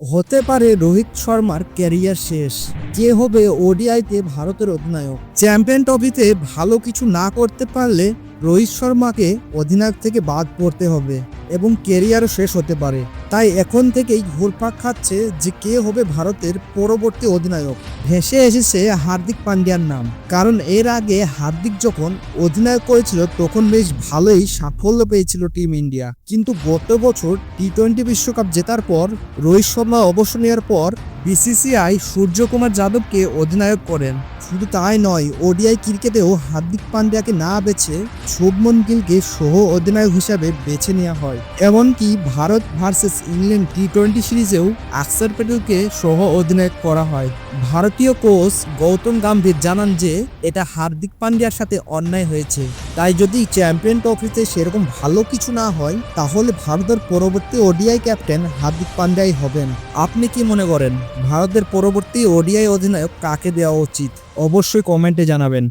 হতে পারে রোহিত শর্মার ক্যারিয়ার শেষ। কে হবে ওডিআইতে ভারতের অধিনায়ক? চ্যাম্পিয়ন ট্রফিতে ভালো কিছু না করতে পারলে রোহিত শর্মাকে অধিনায়ক থেকে বাদ পড়তে হবে। এবং কেরিয়ারও শেষ হতে পারে। তাই এখন থেকেই ঘুরপাক খাচ্ছে যে কে হবে ভারতের পরবর্তী অধিনায়ক। ভেসে এসেছে হার্দিক পান্ডিয়ার নাম। কারণ এর আগে হার্দিক যখন অধিনায়ক করেছিল, তখন বেশ ভালোই সাফল্য পেয়েছিল টিম ইন্ডিয়া। কিন্তু গত বছর টি টোয়েন্টি বিশ্বকাপ জেতার পর, রোহিত শর্মা অবসর নেওয়ার পর বিসিসিআই সূর্যকুমার যাদবকে অধিনায়ক করেন। শুধু তাই নয়, ওডিআই ক্রিকেটেও হার্দিক পান্ডিয়াকে না বেছে শুভমন গিলকে সহ অধিনায়ক হিসাবে বেছে নেওয়া হয়। এমনকি Bharat versus England T twenty সিরিজেও আকসার প্যাটেলকে সহ অধিনায়ক করা হয়। ভারতীয় কোচ গৌতম গম্ভীর জানান যে, এটা হার্দিক পান্ডিয়ার সাথে অন্যায় হয়েছে। তাই যদি চ্যাম্পিয়ন ট্রফিতে সেরকম ভালো কিছু না হয়, তাহলে ভারতের পরবর্তী ওডিআই ক্যাপ্টেন হার্দিক পান্ডিয়াই হবেন। আপনি কি মনে করেন? ভারতের পরবর্তী ওডিআই অধিনায়ক কাকে দেওয়া উচিত? অবশ্যই কমেন্টে জানাবেন।